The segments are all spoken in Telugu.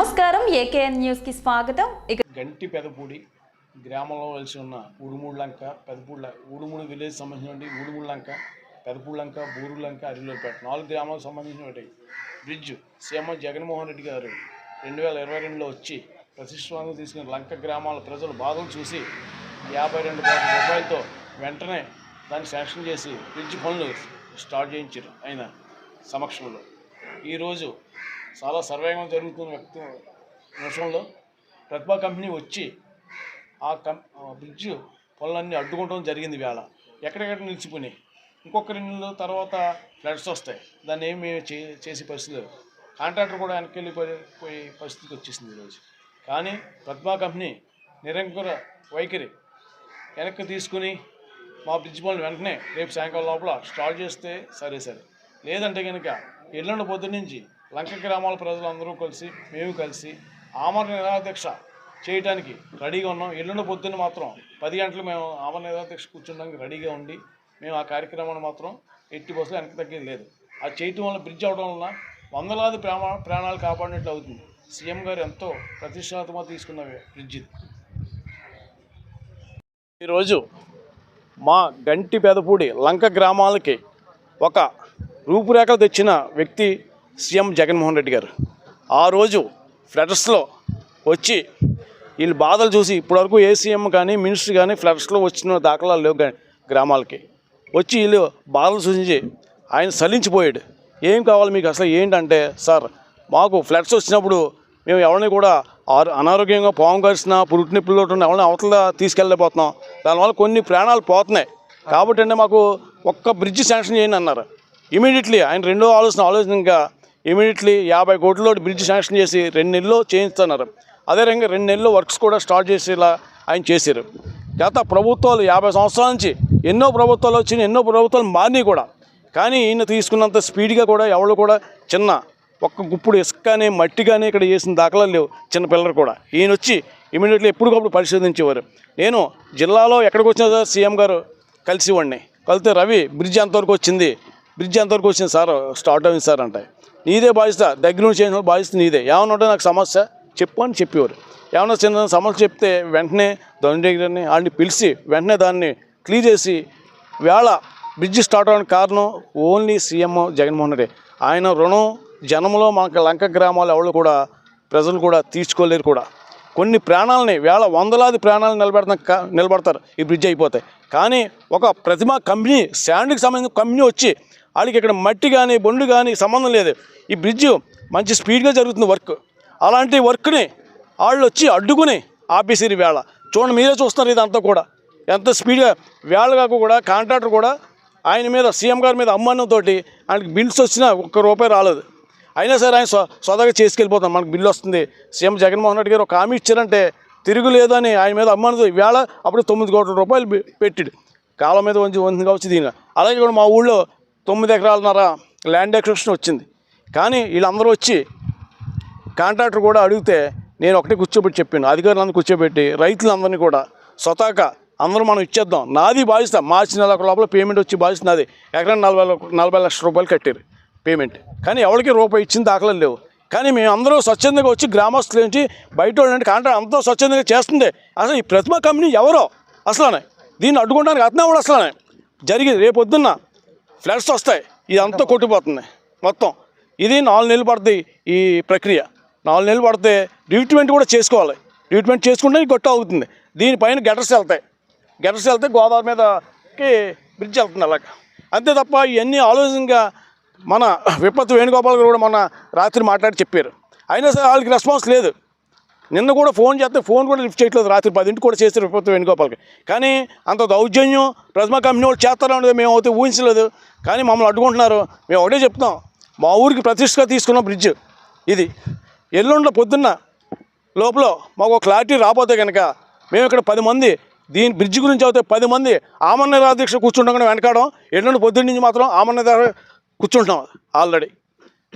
నమస్కారం ఏకేఎన్ న్యూస్కి స్వాగతం. ఇక గంటి పెదపూడి గ్రామంలో వెలిసి ఉన్న ఉడుమూడు లంక పెదపూడి ఉడుమూడు విలేజ్ సంబంధించినటువంటి ఉడుమూడు లంక పెదపూడి లంక బూరు లంక అరిలోపేట నాలుగు గ్రామాలకు సంబంధించినటువంటి బ్రిడ్జ్ సీఎం జగన్మోహన్ రెడ్డి గారు రెండు వేల ఇరవై రెండులో వచ్చి ప్రతిష్టాత్మకంగా తీసుకున్న లంక గ్రామాల ప్రజలు బాధలు చూసి యాభై రెండు కోట్ల రూపాయలతో వెంటనే దాన్ని శాంక్షన్ చేసి బ్రిడ్జ్ పనులు స్టార్ట్ చేయించారు ఆయన సమక్షంలో. ఈరోజు చాలా సర్వేగంగా జరుగుతున్న వ్యక్తి విషయంలో ప్రతిభా కంపెనీ వచ్చి ఆ కం ఆ బ్రిడ్జ్ పనులన్నీ అడ్డుకోవడం జరిగింది వేళ ఎక్కడెక్కడ నిలిచిపోయినాయి? ఇంకొక రెండు తర్వాత ఫ్లడ్స్ వస్తాయి. దాన్ని ఏమి చే చేసే పరిస్థితి లేదు. కాంట్రాక్టర్ కూడా వెనక్కి వెళ్ళిపోయే పోయే పరిస్థితికి వచ్చేసింది ఈరోజు. కానీ ప్రతిభా కంపెనీ నిరంకుర వైఖరి వెనక్కి తీసుకుని మా బ్రిడ్జ్ పనులు వెంటనే రేపు సాయంకాలం లోపల స్టార్ట్ చేస్తే సరే సరే. లేదంటే కనుక ఎల్లుండి పొద్దు నుంచి లంక గ్రామాల ప్రజలందరూ కలిసి మేము కలిసి ఆమర నిరాధ్యక్ష చేయడానికి రెడీగా ఉన్నాం. ఎల్లుండి పొద్దున్న మాత్రం పది గంటలు మేము ఆమర నిరాధ్యక్ష కూర్చోడానికి రెడీగా ఉండి మేము ఆ కార్యక్రమాన్ని మాత్రం ఎట్టి బస్సులు వెనక్కి తగ్గేది లేదు. అది చేయటం వల్ల బ్రిడ్జ్ అవడం వలన వందలాది ప్రాణ ప్రాణాలు కాపాడినట్లు అవుతుంది. సీఎం గారు ఎంతో ప్రతిష్టాత్మక తీసుకున్న బ్రిడ్జ్ ఇది. ఈరోజు మా గంటి పెదపూడి లంక గ్రామాలకి ఒక రూపురేఖలు తెచ్చిన వ్యక్తి సీఎం జగన్మోహన్ రెడ్డి గారు ఆ రోజు ఫ్లడ్స్లో వచ్చి వీళ్ళు బాధలు చూసి ఇప్పటివరకు ఏ సీఎం కానీ మినిస్టర్ కానీ ఫ్లడ్స్లో వచ్చిన దాఖలాలు లేవు కానీ గ్రామాలకి. వచ్చి వీళ్ళు బాధలు సూచించి ఆయన సలించిపోయాడు. ఏం కావాలి మీకు అసలు ఏంటంటే సార్ మాకు ఫ్లడ్స్ వచ్చినప్పుడు మేము ఎవరిని కూడా ఆరు అనారోగ్యంగా పాము కరిసిన పురుటి నిప్పులు ఉన్న ఎవరిని అవతల తీసుకెళ్ళలేకపోతున్నాం. దానివల్ల కొన్ని ప్రాణాలు పోతున్నాయి. కాబట్టి అంటే మాకు ఒక్క బ్రిడ్జ్ శాంక్షన్ చేయండి అన్నారు. ఇమీడియట్లీ ఆయన రెండో ఆలోచన ఆలోచనగా ఇమీడియట్లీ యాభై కోట్లలో బ్రిడ్జ్ శాంక్షన్ చేసి రెండు నెలల్లో చేయిస్తున్నారు. అదే రెండు నెలల్లో వర్క్స్ కూడా స్టార్ట్ చేసేలా ఆయన చేశారు. గత ప్రభుత్వాలు యాభై సంవత్సరాల నుంచి ఎన్నో ప్రభుత్వాలు వచ్చినాయి ఎన్నో ప్రభుత్వాలు మారినాయి కూడా. కానీ ఈయన తీసుకున్నంత స్పీడ్గా కూడా ఎవరు కూడా చిన్న ఒక్క గుప్పుడు ఇసుక కానీ మట్టి కానీ ఇక్కడ చేసిన దాఖలాలు లేవు చిన్న పిల్లలు కూడా. ఈయన వచ్చి ఇమీడియట్లీ ఎప్పటికప్పుడు పరిశోధించేవారు. నేను జిల్లాలో ఎక్కడికి వచ్చినా సార్ సీఎం గారు కలిసి వాడిని కలిస్తే రవి బ్రిడ్జ్ ఎంతవరకు వచ్చింది? బ్రిడ్జ్ ఎంతవరకు వచ్చింది సార్? స్టార్ట్ అయింది సార్ అంటే నీదే బాధ్యత దగ్గర నుంచి చేసిన బాధ్యత నీదే. ఏమైనా ఉంటే నాకు సమస్య చెప్పు అని చెప్పేవారు. ఏమైనా చిన్న సమస్య చెప్తే వెంటనే దండగిరిని వాళ్ళని పిలిచి వెంటనే దాన్ని క్లియర్ చేసి వేళ బ్రిడ్జ్ స్టార్ట్ అవడానికి కారణం ఓన్లీ సీఎం జగన్మోహన్ రెడ్డి. ఆయన రుణం జనంలో మనకు లంక గ్రామాలు ఎవరు కూడా ప్రజలు కూడా తీర్చుకోలేరు కూడా. కొన్ని ప్రాణాలని వేల వందలాది ప్రాణాలు నిలబెడతా నిలబడతారు. ఈ బ్రిడ్జ్ అయిపోతాయి కానీ ఒక ప్రతిమ కంపెనీ శాండ్కి సంబంధించిన కంపెనీ వచ్చి వాళ్ళకి ఇక్కడ మట్టి కానీ బొండు కానీ సంబంధం లేదు. ఈ బ్రిడ్జ్ మంచి స్పీడ్గా జరుగుతుంది వర్క్. అలాంటి వర్క్ని వాళ్ళు వచ్చి అడ్డుకుని ఆపేసిరు వేళ. చూడండి మీరే చూస్తున్నారు ఇదంతా కూడా. ఎంత స్పీడ్గా వేళగా కూడా కాంట్రాక్టర్ కూడా ఆయన మీద సీఎం గారి మీద అమ్మానంతో ఆయనకి బిల్స్ వచ్చినా ఒక్క రూపాయి రాలేదు. అయినా సరే ఆయన స్వ చేసుకెళ్ళిపోతాం. మనకు బిల్లు వస్తుంది. సీఎం జగన్మోహన్ రెడ్డి గారు ఒక హామీ ఇచ్చారంటే తిరుగులేదని ఆయన మీద అమ్మానంతో వేళ అప్పుడు తొమ్మిది కోట్ల రూపాయలు పెట్టిడు. కాలం మీద వంచి వంది కావచ్చు దీని అలాగే కూడా మా ఊళ్ళో తొమ్మిది ఎకరాలన్నర ల్యాండ్ ఎక్విజిషన్ వచ్చింది. కానీ వీళ్ళందరూ వచ్చి కాంట్రాక్టర్ కూడా అడిగితే నేను ఒకటే కూర్చోబెట్టి చెప్పాను. అధికారులందరూ కూర్చోబెట్టి రైతులందరినీ కూడా స్వతహాగా అందరూ మనం ఇచ్చేద్దాం. నాది బాధ్యత. మార్చి నెల లోపల పేమెంట్ వచ్చి బాధ్యత నాది. ఎకరా నలభై నలభై లక్షల రూపాయలు కట్టారు పేమెంట్ కానీ ఎవరికి రూపాయి ఇచ్చిన దాఖలు లేవు. కానీ మేము అందరూ స్వచ్ఛందంగా వచ్చి గ్రామస్తుల నుంచి బయట వాళ్ళంటే కాంట్రాక్ట్ అంతా స్వచ్ఛందంగా చేస్తుంది అసలు ఈ ప్రతిమ కంపెనీ ఎవరో? అసలనే. దీన్ని అడ్డుకోవడానికి అతనే కూడా అసలనే. జరిగింది. రేపొద్దున్న ఫ్లడ్స్ వస్తాయి. ఇదంతా కొట్టిపోతుంది. మొత్తం. ఇది నాలుగు నెలలు పడుతుంది ఈ ప్రక్రియ. నాలుగు నెలలు పడితే ట్రీట్మెంట్ కూడా చేసుకోవాలి. ట్రీట్మెంట్ చేసుకుంటే ఇది గొట్ట అవుతుంది. దీనిపైన గెటర్స్ వెళ్తాయి. గెటర్స్ వెళ్తే గోదావరి మీదకి బ్రిడ్జ్ వెళ్తుంది అలాగ. అంతే తప్ప ఇవన్నీ ఆలోచనగా మన విపత్తు వేణుగోపాల్ గారు కూడా మొన్న రాత్రి మాట్లాడి చెప్పారు. అయినా సరే వాళ్ళకి రెస్పాన్స్ లేదు. నిన్న కూడా ఫోన్ చేస్తే ఫోన్ కూడా లిఫ్ట్ చేయట్లేదు. రాత్రి పదింటి కూడా చేస్తారు ప్రభుత్వం వేణుగోపాల్కి. కానీ అంత దౌర్జన్యం ప్రజమా కంపెనీ వాళ్ళు చేస్తారనేది మేము అయితే ఊహించలేదు. కానీ మమ్మల్ని అడ్డుకుంటున్నారు. మేము ఒకటే చెప్తాం మా ఊరికి ప్రతిష్టగా తీసుకున్న బ్రిడ్జ్ ఇది. ఎల్లుండ్ల పొద్దున్న లోపల మాకు ఒక క్లారిటీ రాబోతే కనుక మేము ఇక్కడ పది మంది దీని బ్రిడ్జ్ గురించి అయితే పది మంది ఆమరణ దీక్ష కూర్చుంటాం వెనకాడం. ఎల్లుండి పొద్దున్న నుంచి మాత్రం ఆమరణ దగ్గర కూర్చుంటున్నాం ఆల్రెడీ.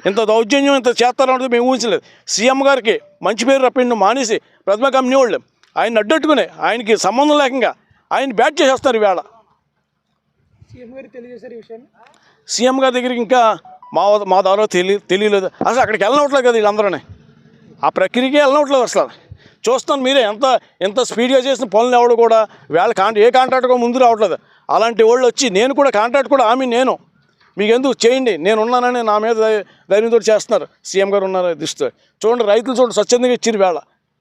ఇంత దౌర్జన్యం ఇంత చేస్తారన్నది మేము ఊహించలేదు. సీఎం గారికి మంచి పేరు రప్పిండు మానేసి ప్రతిమ కంపెనీ వాళ్ళు. ఆయన అడ్డట్టుకునే ఆయనకి సంబంధం లేకుండా ఆయన బ్యాట్ చేసేస్తారు ఈవేళ. సీఎం గారి దగ్గరికి ఇంకా మా మా ద్వారా తెలియ తెలియలేదు. అసలు అక్కడికి వెళ్ళనట్లేదు కదా వీళ్ళందరూనే. ఆ ప్రక్రియకే వెళ్ళనట్లేదు అసలు. చూస్తాను మీరే ఎంత ఎంత స్పీడ్గా చేసిన పనులు ఎవడు కూడా వేళ కాంట్రా ఏ కాంట్రాక్ట్ కూడా ముందు రావట్లేదు. అలాంటి వాళ్ళు వచ్చి నేను కూడా కాంట్రాక్ట్ కూడా ఆమె నేను. మీకు ఎందుకు చేయండి. నేను ఉన్నానని నా మీద ధైర్యంతో చేస్తున్నారు. సీఎం గారు ఉన్నారు దిస్తూ చూడండి రైతులు చూడండి స్వచ్ఛందంగా ఇచ్చారు వేళ.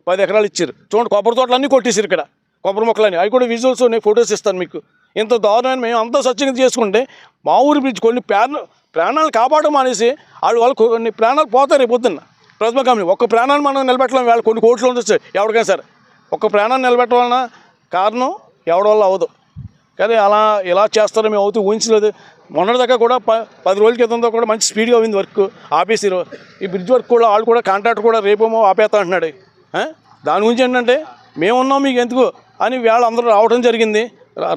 పది ఎకరాలు ఇచ్చారు చూడండి కొబ్బరి తోటలు అన్నీ కొట్టేసారు ఇక్కడ. కొబ్బరి మొక్కలని అవి కూడా విజువల్స్ నేను ఫొటోస్ ఇస్తాను మీకు. ఇంత దారుణమైన మేము అంతా స్వచ్ఛంగా చేసుకుంటే మా ఊరి బ్రిడ్జ్ కొన్ని ప్రాణ ప్రాణాలు కాపాడడం అనేసి వాళ్ళు వాళ్ళు కొన్ని ప్రాణాలు పోతారు రేపు పొద్దున్న. ప్రతిభ కంపెనీ ఒక్క ప్రాణాన్ని మనం నిలబెట్టడం వేళ కొన్ని కోట్లు ఉండొచ్చు ఎవరికైనా సరే. ఒక్క ప్రాణాన్ని నిలబెట్టడం వలన కారణం ఎవడవల్ల వల్ల అవ్వదు. కానీ అలా ఇలా చేస్తారో మేము అవుతూ ఊహించలేదు. మొన్నటిదాకా కూడా ప పది రోజుల క్రితంతో కూడా మంచి స్పీడ్గా ఉంది వర్క్ ఆపేసారు ఈ బ్రిడ్జ్ వర్క్ కూడా వాళ్ళు కూడా కాంట్రాక్ట్ కూడా రేపేమో ఆపేస్తా అంటున్నాడు. దాని గురించి ఏంటంటే మేమున్నాం మీకు ఎందుకు? అని వేళ అందరూ రావడం జరిగింది.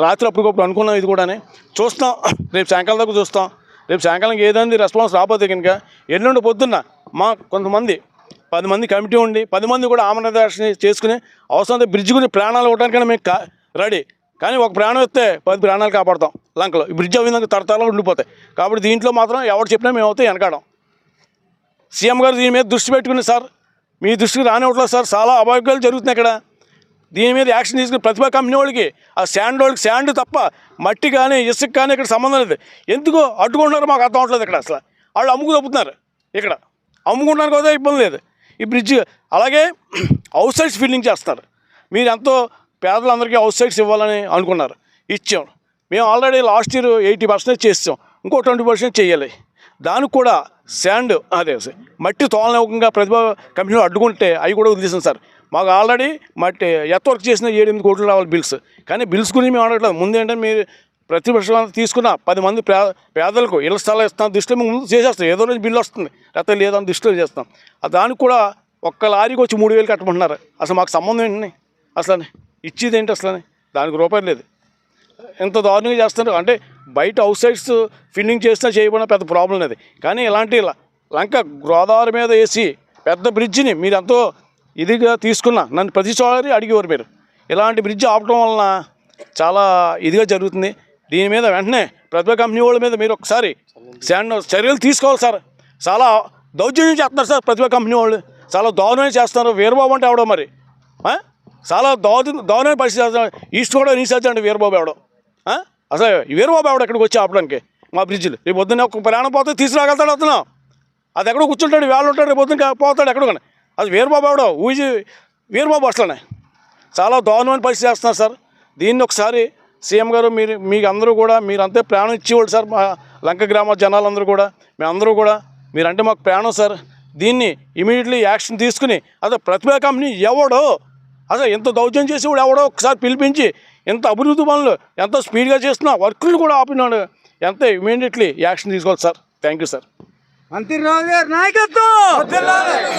రాత్రి అప్పటికప్పుడు అనుకున్నాం ఇది కూడానే. చూస్తాం రేపు సాయంకాలం దాకా చూస్తాం. రేపు సాయంకాలం ఏదైంది రెస్పాన్స్ రాకపోతే కనుక ఎల్లుండి పొద్దున్న మా కొంతమంది పది మంది కమిటీ ఉండి పది మంది కూడా ఆమరదర్శన చేసుకుని అవసరం బ్రిడ్జ్ గురించి ప్రాణాలు ఇవ్వడానికైనా మేము రెడీ. కానీ ఒక ప్రాణం ఇస్తే పది ప్రాణాలు కాపాడతాం లంకలో. ఈ బ్రిడ్జ్ అవిందాక తరతరాలు ఉండిపోతాయి. కాబట్టి దీంట్లో మాత్రం ఎవరు చెప్పినా మేము అవుతాయి వెనకాడం. సీఎం గారు దీని మీద దృష్టి పెట్టుకుని సార్ మీ దృష్టికి రానివ్వట్లేదు సార్ చాలా అభాగ్యాలు జరుగుతున్నాయి ఇక్కడ. దీని మీద యాక్షన్ తీసుకుని ప్రతిభా కంపెనీ వాళ్ళకి ఆ శాండ్ వాళ్ళకి శాండ్ తప్ప మట్టి కానీ ఇసుక కానీ ఇక్కడ సంబంధం లేదు. ఎందుకు అడ్డుకుంటున్నారో మాకు అర్థం అవట్లేదు ఇక్కడ అసలు. వాళ్ళు అమ్ముకు తప్పుతున్నారు ఇక్కడ. అమ్ముకుంటానికి కూడా ఇబ్బంది లేదు. ఈ బ్రిడ్జ్ అలాగే అవుట్ సైడ్స్ ఫిల్లింగ్ చేస్తారు మీరు ఎంతో పేదలందరికీ హౌస్ సైడ్స్ ఇవ్వాలని అనుకున్నారు. ఇచ్చాం. మేము already last year eighty percent చేస్తాం ఇంకో ట్వంటీ పర్సెంట్ చేయాలి. దానికి కూడా శాండ్ అదే మట్టి తోలనివ్వకుండా ప్రతిభ కంపెనీలు అడ్డుకుంటే అవి కూడా వదిలేసాం సార్. మాకు ఆల్రెడీ మట్టి ఎత్త వర్క్ చేసిన ఏడు ఎనిమిది కోట్లు రావాలి బిల్స్. కానీ బిల్స్ గురించి మేము అడగట్లేదు ముందు ఏంటంటే మీరు ప్రతిపక్షం తీసుకున్న పది మంది పేదలకు ఇళ్ళ స్థలాలు ఇస్తాం దృష్టిలో మేము ముందు చేసేస్తాం. ఏదో రోజు బిల్లు వస్తుంది. లేకపోతే లేదని దృష్టిలో చేస్తాం. దానికి కూడా ఒక్క లారీకి వచ్చి మూడు వేలు కట్టమంటున్నారు. అసలు మాకు సంబంధం ఏంటి? అసలు ఇచ్చేది ఏంటి అసలు దానికి రూపాయి లేదు. ఎంత దారుణంగా చేస్తున్నారు? అంటే బయట అవుట్ సైడ్స్ ఫిల్లింగ్ చేసినా చేయకుండా పెద్ద ప్రాబ్లం లేదు. కానీ ఇలాంటి లంక గోదావరి మీద వేసి పెద్ద బ్రిడ్జిని మీరు ఎంతో ఇదిగా తీసుకున్న నన్ను ప్రతిసారి అడిగేవారు మీరు. ఇలాంటి బ్రిడ్జ్ ఆపడం వలన చాలా ఇదిగా జరుగుతుంది. దీని మీద వెంటనే ప్రతిభ కంపెనీ వాళ్ళ మీద మీరు ఒకసారి శాండ్ చర్యలు తీసుకోవాలి సార్. చాలా దౌర్జన్యం చేస్తున్నారు సార్ ప్రతిభ కంపెనీ వాళ్ళు. చాలా దారుణంగా చేస్తున్నారు. వీరబాబు అంటే ఎవడో మరి? చాలా దారు దారుణమైన పరిస్థితి ఈస్ట్ కూడా రీసెర్చ్ అండి వీరబాబు ఎవడం? అసలు వీరబాబు ఎవడు ఇక్కడికి వచ్చి ఆపడానికి? మా బ్రిడ్జిలు రేపు పొద్దున్న ఒక ప్రయాణం పోతే తీసుకురాగలుగుతాడు అతను. అది ఎక్కడ కూర్చుంటాడు వేళ్ళు ఉంటాడు రేపు పొద్దున్న పోతాడు ఎక్కడ కానీ అది వీరబాబు ఎవడో? ఊజి వీరబాబు అసలనే. చాలా దారుణమైన పరిస్థితి చేస్తున్నారు సార్. దీన్ని ఒకసారి సీఎం గారు మీరు మీకు అందరూ కూడా మీరంతే ప్రాణం ఇచ్చేవాళ్ళు సార్ మా లంక గ్రామ జనాలందరూ కూడా. మేమందరూ కూడా. మీరంటే మాకు ప్రాణం సార్. దీన్ని ఇమీడియట్లీ యాక్షన్ తీసుకుని అదే ప్రతిభా కంపెనీ ఎవడో అసలు ఎంత దౌర్జన్యం చేసేవాడు ఎవడో ఒకసారి పిలిపించి ఎంత అభివృద్ధి పనులు ఎంత స్పీడ్గా చేస్తున్నా వర్కులు కూడా ఆపినాడు. ఎంత ఇమీడియట్లీ యాక్షన్ తీసుకోవాలి sir. Thank you sir. Mantrirao గారి నాయకత్వం!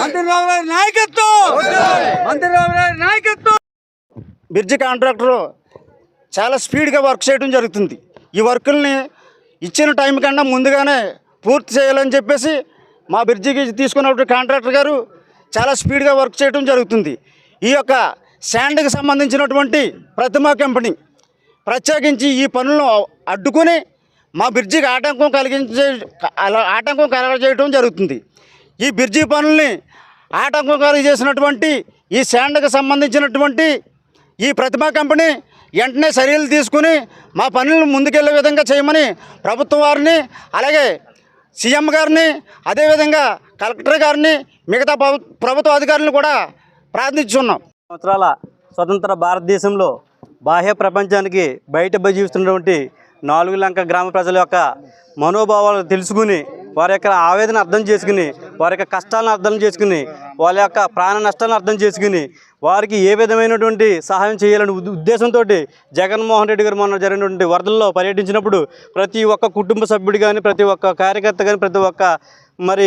మంత్రిరావు గారి నాయకత్వం! మంత్రిరావు గారి నాయకత్వం! బ్రిడ్జి కాంట్రాక్టర్ చాలా స్పీడ్గా వర్క్ చేయడం జరుగుతుంది. ఈ వర్కుల్ని ఇచ్చిన టైం కన్నా ముందుగానే పూర్తి చేయాలని చెప్పేసి మా బ్రిడ్జికి తీసుకున్నటువంటి కాంట్రాక్టర్ గారు చాలా స్పీడ్గా వర్క్ చేయడం జరుగుతుంది. ఈ యొక్క శాండ్కి సంబంధించినటువంటి ప్రతిమా కంపెనీ ప్రత్యేకించి ఈ పనులను అడ్డుకుని మా బ్రిడ్జికి ఆటంకం కలిగించే అలా ఆటంకం కలగజేయడం జరుగుతుంది. ఈ బ్రిడ్జి పనుల్ని ఆటంకం కలిగజేసినటువంటి ఈ శాండ్కి సంబంధించినటువంటి ఈ ప్రతిమా కంపెనీ వెంటనే చర్యలు తీసుకుని మా పనులను ముందుకెళ్ళే విధంగా చేయమని ప్రభుత్వం వారిని అలాగే సీఎం గారిని అదేవిధంగా కలెక్టర్ గారిని మిగతా ప్రభుత్వ అధికారులను కూడా ప్రార్థించున్నాం. సంవత్సరాల స్వతంత్ర భారతదేశంలో బాహ్య ప్రపంచానికి బయట జీవిస్తున్నటువంటి నాలుగు లంక గ్రామ ప్రజల యొక్క మనోభావాలు తెలుసుకుని వారి యొక్క ఆవేదన అర్థం చేసుకుని వారి యొక్క కష్టాలను అర్థం చేసుకుని వాళ్ళ యొక్క ప్రాణ నష్టాలను అర్థం చేసుకుని వారికి ఏ విధమైనటువంటి సహాయం చేయాలనే ఉద్దేశంతో జగన్మోహన్ రెడ్డి గారు మొన్న జరిగినటువంటి వరదల్లో పర్యటించినప్పుడు ప్రతి ఒక్క కుటుంబ సభ్యుడు కానీ ప్రతి ఒక్క కార్యకర్త కానీ ప్రతి ఒక్క మరి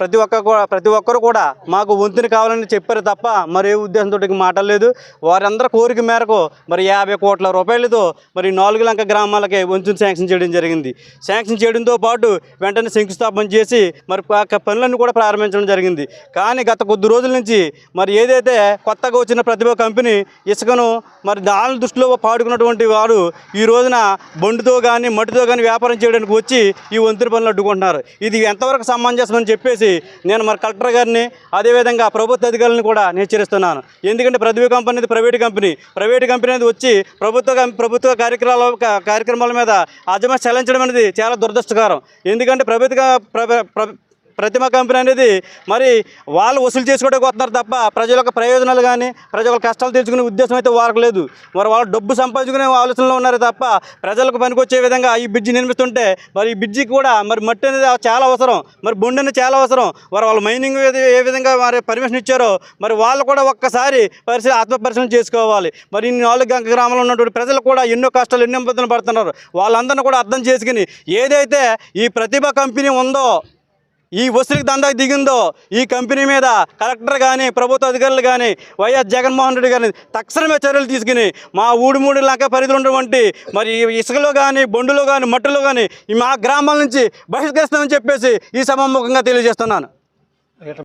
ప్రతి ఒక్క కూడా ప్రతి ఒక్కరు కూడా మాకు వంతుని కావాలని చెప్పారు తప్ప మరి ఏ ఉద్దేశంతో మాటలేదు వారందరి కోరిక మేరకు మరి యాభై కోట్ల రూపాయలతో మరి నాలుగు లంక గ్రామాలకి వంతుని శాంక్షన్ చేయడం జరిగింది. శాంక్షన్ చేయడంతో పాటు వెంటనే శంకుస్థాపన చేసి మరి ఆ పనులన్నీ కూడా ప్రారంభించడం జరిగింది. కానీ గత కొద్ది రోజుల నుంచి మరి ఏదైతే కొత్తగా వచ్చిన ప్రతిభ కంపెనీ ఇసుకను మరి దాని దృష్టిలో పాడుకున్నటువంటి వారు ఈ రోజున బండితో కానీ మట్టితో కానీ వ్యాపారం చేయడానికి వచ్చి ఈ వంతుని పనులు అడ్డుకుంటున్నారు. ఇది ఎంతవరకు సమంజసం అని చెప్పేసి నేను మరి కలెక్టర్ గారిని అదేవిధంగా ప్రభుత్వ అధికారులను కూడా హెచ్చరిస్తున్నాను. ఎందుకంటే ప్రతిభ కంపెనీ అనేది ప్రైవేట్ కంపెనీ. ప్రైవేట్ కంపెనీ అనేది వచ్చి ప్రభుత్వ కం- ప్రభుత్వ కార్యక్రమాల కార్యక్రమాల మీద అజమ చెల్లించడం అనేది చాలా దురదృష్టకరం. ఎందుకంటే ప్రభుత్వ ప్రతిమ కంపెనీ అనేది మరి వాళ్ళు వసూలు చేసుకోవడానికి వస్తున్నారు తప్ప ప్రజల యొక్క ప్రయోజనాలు కానీ ప్రజల యొక్క కష్టాలు తీర్చుకునే ఉద్దేశం అయితే వారికి లేదు. మరి వాళ్ళు డబ్బు సంపాదించుకునే ఆలోచనలో ఉన్నారు తప్ప ప్రజలకు పనికొచ్చే విధంగా ఈ బ్రిడ్జి నిర్మిస్తుంటే మరి ఈ బ్రిడ్జికి కూడా మరి మట్టి అనేది చాలా అవసరం మరి బొండు అనేది చాలా అవసరం. మరి వాళ్ళు మైనింగ్ ఏ విధంగా మరి పర్మిషన్ ఇచ్చారో మరి వాళ్ళు కూడా ఒక్కసారి పరిశీలి ఆత్మపరిశీలన చేసుకోవాలి. మరి ఈ నాలుగు గంగ గ్రామంలో ఉన్నటువంటి ప్రజలు కూడా ఎన్నో కష్టాలు ఎన్నో ఇబ్బందులు పడుతున్నారు. వాళ్ళందరినీ కూడా అర్థం చేసుకుని ఏదైతే ఈ ప్రతిభ కంపెనీ ఉందో ఈ వసూలికి దందాకు దిగిందో ఈ కంపెనీ మీద కలెక్టర్ కానీ ప్రభుత్వ అధికారులు కానీ వైఎస్ జగన్మోహన్ రెడ్డి గారిని తక్షణమే చర్యలు తీసుకుని మా ఊడి మూడు లాగా పరిధిలో ఉన్నటువంటి మరి ఇసుకలో కానీ బొండులో కానీ మట్టిలో కానీ మా గ్రామాల నుంచి బహిష్కరిస్తామని చెప్పేసి ఈ సభాముఖంగా తెలియజేస్తున్నాను.